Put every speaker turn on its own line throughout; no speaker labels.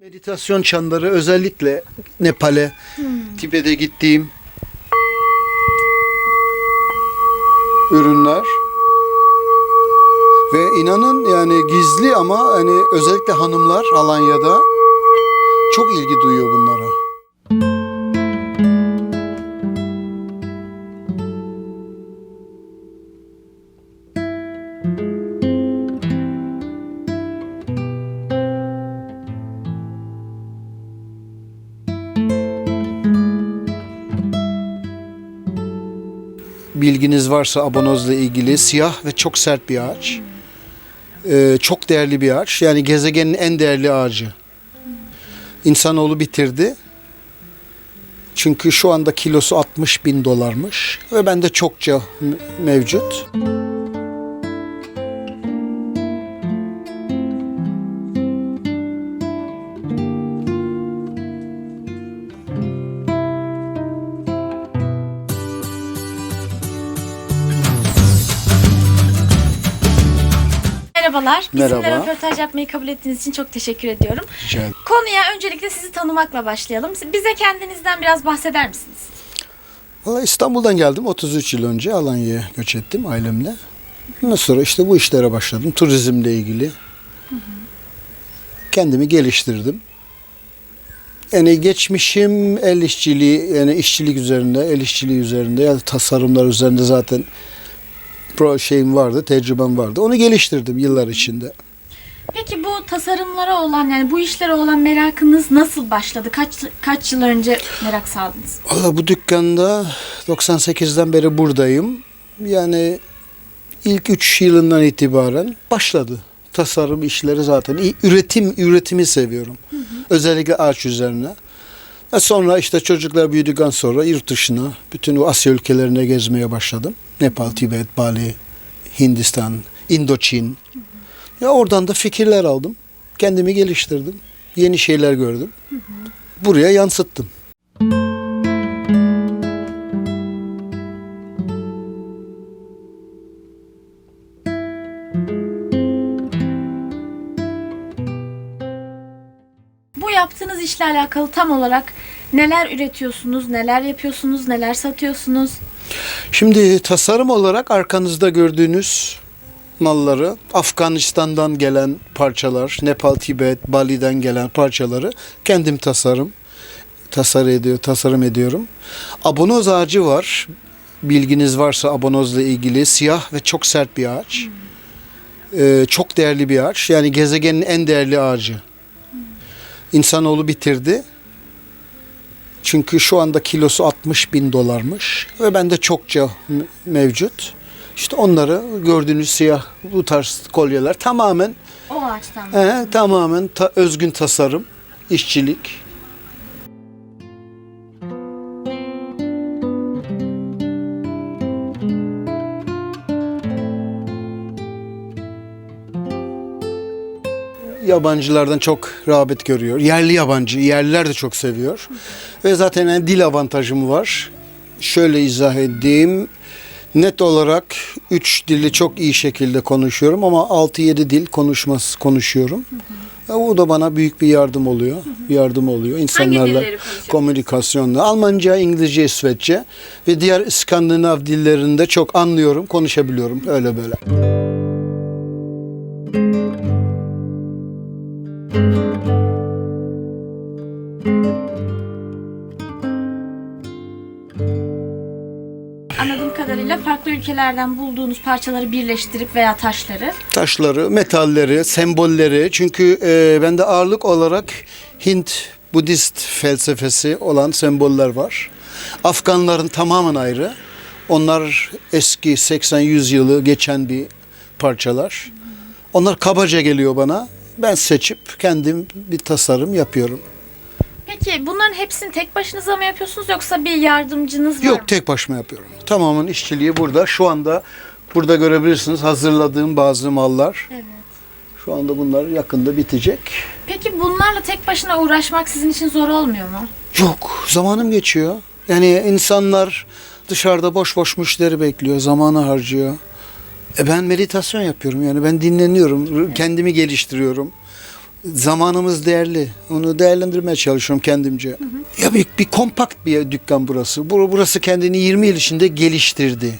Meditasyon çanları özellikle Nepal'e, Tibet'e gittiğim ürünler ve inanın yani gizli ama hani özellikle hanımlar Alanya'da çok ilgi duyuyor bunlara. Bilginiz varsa abonozla ilgili siyah ve çok sert bir ağaç. Ee, çok değerli bir ağaç. Yani gezegenin en değerli ağacı. İnsanoğlu bitirdi. Çünkü şu anda kilosu 60 bin dolarmış. Ve bende çokça mevcut.
Merhabalar. Bizimle
Merhaba.
röportaj yapmayı kabul ettiğiniz için çok teşekkür ediyorum.
Rica ederim.
Konuya öncelikle sizi tanımakla başlayalım. Bize kendinizden biraz bahseder misiniz?
Valla İstanbul'dan geldim 33 yıl önce Alanya'ya göç ettim ailemle. Ondan sonra işte bu işlere başladım. Turizmle ilgili. Kendimi geliştirdim. Yani geçmişim el işçiliği, yani işçilik üzerinde, el işçiliği üzerinde ya da tasarımlar üzerinde zaten pro şeyim vardı, tecrübem vardı. Onu geliştirdim yıllar içinde.
Peki bu tasarımlara olan yani bu işlere olan merakınız nasıl başladı? Kaç kaç yıl önce merak saldınız?
Valla bu dükkanda 98'den beri buradayım. Yani ilk 3 yılından itibaren başladı. Tasarım işleri zaten. Üretim, üretimi seviyorum. Özellikle ağaç üzerine. Ve sonra işte çocuklar büyüdükten sonra yurt dışına, bütün o Asya ülkelerine gezmeye başladım. Nepal, Tibet, Bali, Hindistan, Indoçin. Ya oradan da fikirler aldım. Kendimi geliştirdim. Yeni şeyler gördüm. Buraya yansıttım.
Bu yaptığınız işle alakalı tam olarak neler üretiyorsunuz, neler yapıyorsunuz, neler satıyorsunuz?
Şimdi tasarım olarak arkanızda gördüğünüz malları Afganistan'dan gelen parçalar, Nepal, Tibet, Bali'den gelen parçaları kendim tasarım tasarım ediyor, tasarım ediyorum. Abonoz ağacı var. Bilginiz varsa abonozla ilgili siyah ve çok sert bir ağaç. Ee, çok değerli bir ağaç. Yani gezegenin en değerli ağacı. İnsanoğlu bitirdi. Çünkü şu anda kilosu 60 bin dolarmış ve bende çokça mevcut. İşte onları gördüğünüz siyah bu tarz kolyeler tamamen
O ağaçtan.
he, tamamen ta- özgün tasarım, işçilik. Yabancılardan çok rağbet görüyor. Yerli yabancı, yerliler de çok seviyor. Ve zaten yani dil avantajım var. Şöyle izah edeyim. Net olarak 3 dili çok iyi şekilde konuşuyorum ama 6-7 dil konuşmaz konuşuyorum. E, O da bana büyük bir yardım oluyor. Yardım oluyor insanlarla komünikasyonda. Almanca, İngilizce, İsveççe ve diğer İskandinav dillerinde çok anlıyorum, konuşabiliyorum öyle böyle.
Anladığım farklı ülkelerden bulduğunuz parçaları birleştirip veya taşları
taşları, metalleri, sembolleri. Çünkü e, bende ağırlık olarak Hint Budist felsefesi olan semboller var. Afganların tamamen ayrı. Onlar eski 80-100 yılı geçen bir parçalar. Onlar kabaca geliyor bana. Ben seçip kendim bir tasarım yapıyorum.
Peki bunların hepsini tek başınıza mı yapıyorsunuz yoksa bir yardımcınız var mı?
Yok tek başıma yapıyorum. Tamamen işçiliği burada. Şu anda burada görebilirsiniz hazırladığım bazı mallar.
Evet.
Şu anda bunlar yakında bitecek.
Peki bunlarla tek başına uğraşmak sizin için zor olmuyor mu?
Yok, zamanım geçiyor. Yani insanlar dışarıda boş boş müşteri bekliyor, zamanı harcıyor. E ben meditasyon yapıyorum yani ben dinleniyorum, kendimi geliştiriyorum. Zamanımız değerli. Onu değerlendirmeye çalışıyorum kendimce. Ya bir, bir kompakt bir dükkan burası. Bur- Burası kendini 20 yıl içinde geliştirdi.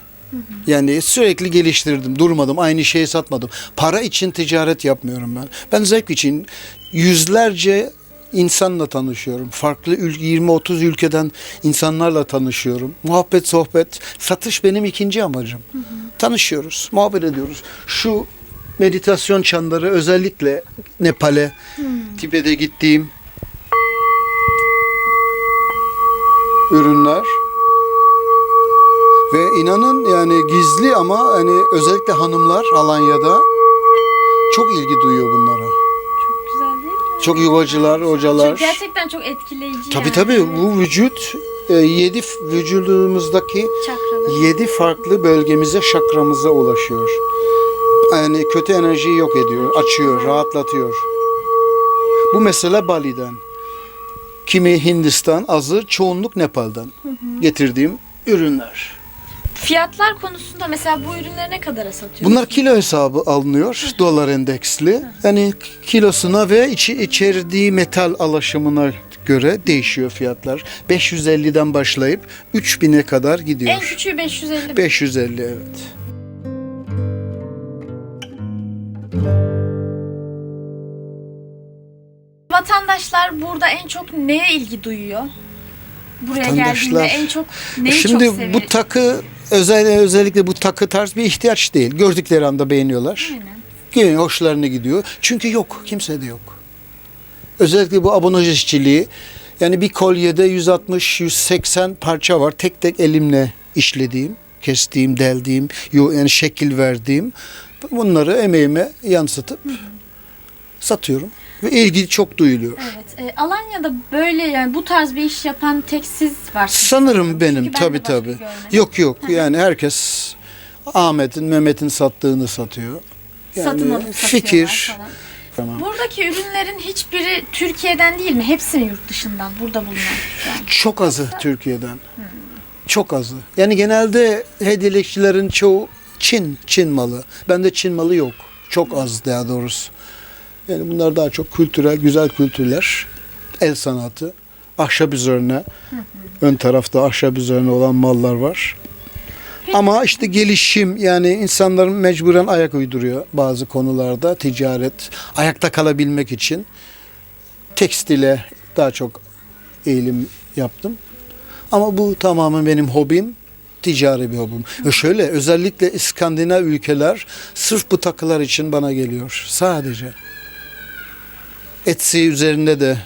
Yani sürekli geliştirdim, durmadım, aynı şeyi satmadım. Para için ticaret yapmıyorum ben. Ben zevk için yüzlerce insanla tanışıyorum. Farklı ül- 20-30 ülkeden insanlarla tanışıyorum. Muhabbet, sohbet, satış benim ikinci amacım. Tanışıyoruz, muhabbet ediyoruz. Şu meditasyon çanları özellikle Nepal'e, Tibet'e gittiğim ürünler. Ve inanın yani gizli ama hani özellikle hanımlar Alanya'da çok ilgi duyuyor bunlara.
Çok güzel değil mi?
Çok yuvacılar, hocalar.
Çok, gerçekten çok etkileyici
Tabii
yani.
tabii bu vücut e, yedi vücudumuzdaki
Çakralar.
yedi farklı bölgemize, şakramıza ulaşıyor. Yani kötü enerjiyi yok ediyor, açıyor, rahatlatıyor. Bu mesela Bali'den. Kimi Hindistan, azı çoğunluk Nepal'dan getirdiğim ürünler.
Fiyatlar konusunda mesela bu ürünleri ne kadara satıyorsunuz?
Bunlar kilo hesabı alınıyor, dolar endeksli. Yani kilosuna ve içi içerdiği metal alaşımına göre değişiyor fiyatlar. 550'den başlayıp 3000'e kadar
En
gidiyor.
küçüğü 550.
550 evet.
Vatandaşlar burada en çok neye ilgi duyuyor? Buraya geldiğinde en çok neyi
Şimdi
çok seviyor?
bu takı özel özellikle bu takı tarz bir ihtiyaç değil. Gördükleri anda beğeniyorlar.
Aynen.
Yine hoşlarına gidiyor. Çünkü yok. Kimse de yok. Özellikle bu abonaj işçiliği. Yani bir kolyede 160-180 parça var. Tek tek elimle işlediğim, kestiğim, deldiğim, yani şekil verdiğim. Bunları emeğime yansıtıp satıyorum. Ve ilgi çok duyuluyor.
Evet. E, Alanya'da böyle yani bu tarz bir iş yapan tek siz varsınız.
Sanırım benim
Çünkü ben de
tabii
başka
tabii.
görmedim.
Yok yok yani herkes Ahmet'in, Mehmet'in sattığını satıyor.
Satın
Yani
alıp satıyorlar
fikir.
falan.
Tamam.
Buradaki ürünlerin hiçbiri Türkiye'den değil mi? Hepsi yurt dışından burada bulunan şu an?
Çok azı Türkiye'den. Çok azı. Yani genelde hediyelikçilerin çoğu Çin, Çin malı. Bende Çin malı yok. Çok az daha doğrusu. Yani bunlar daha çok kültürel, güzel kültürler. El sanatı. Ahşap üzerine. Ön tarafta ahşap üzerine olan mallar var. Ama işte gelişim yani insanların mecburen ayak uyduruyor bazı konularda ticaret ayakta kalabilmek için tekstile daha çok eğilim yaptım. Ama bu tamamen benim hobim, ticari bir hobim. Ve şöyle özellikle İskandinav ülkeler sırf bu takılar için bana geliyor. Sadece. Etsy üzerinde de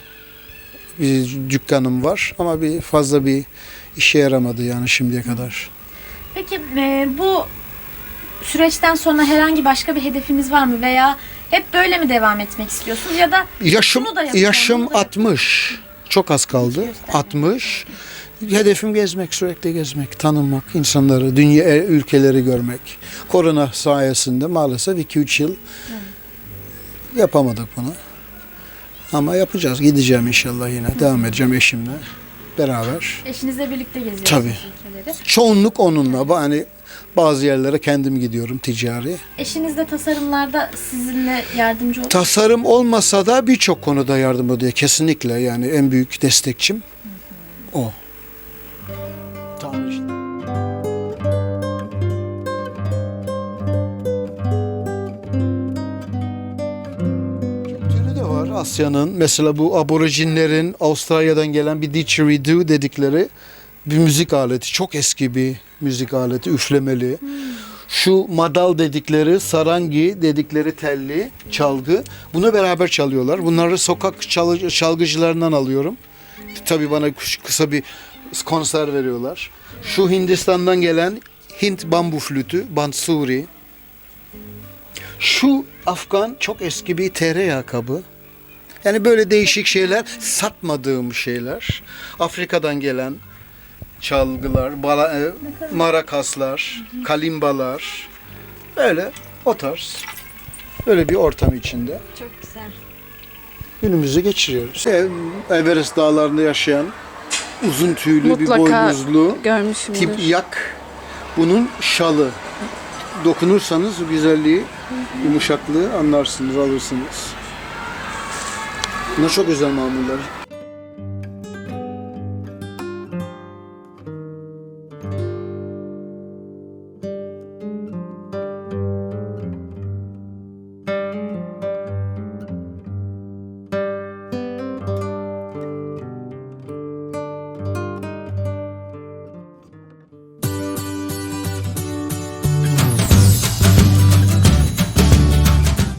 bir dükkanım var ama bir fazla bir işe yaramadı yani şimdiye kadar.
Peki e, bu süreçten sonra herhangi başka bir hedefiniz var mı veya hep böyle mi devam etmek istiyorsunuz ya da
Yaşım
da yapacağım,
yaşım
da yapacağım.
60. Çok az kaldı.
göstermiyor.
60. Hedefim gezmek, sürekli gezmek, tanımak, insanları, dünya e, ülkeleri görmek. Korona sayesinde maalesef 2-3 yıl yapamadık bunu. Ama yapacağız. Gideceğim inşallah yine. Devam edeceğim eşimle beraber.
eşinizle birlikte geziyorsunuz
Tabii.
ülkeleri?
Çoğunluk onunla. Hani bazı yerlere kendim gidiyorum ticari.
Eşiniz de tasarımlarda sizinle yardımcı olur.
Tasarım olmasa da birçok konuda yardım ediyor. Kesinlikle yani en büyük destekçim o. Asya'nın. Mesela bu aborjinlerin Avustralya'dan gelen bir didgeridoo dedikleri bir müzik aleti. Çok eski bir müzik aleti, üflemeli. Şu madal dedikleri, sarangi dedikleri telli çalgı. Bunu beraber çalıyorlar. Bunları sokak çalgıcılarından alıyorum. Tabii bana kıs- kısa bir konser veriyorlar. Şu Hindistan'dan gelen Hint bambu flütü, bansuri. Şu Afgan çok eski bir tereyağı kabı. Yani böyle değişik şeyler, satmadığım şeyler. Afrika'dan gelen çalgılar, bala, e, marakaslar, kalimbalar. Böyle o tarz. Böyle bir ortam içinde
Çok güzel.
günümüzü geçiriyoruz. Ev, Everest dağlarında yaşayan uzun tüylü
Mutlaka
bir boynuzlu
Görmüşümdür.
tip yak. Bunun şalı. Dokunursanız güzelliği, yumuşaklığı anlarsınız, alırsınız. Bunlar çok özel mamuller.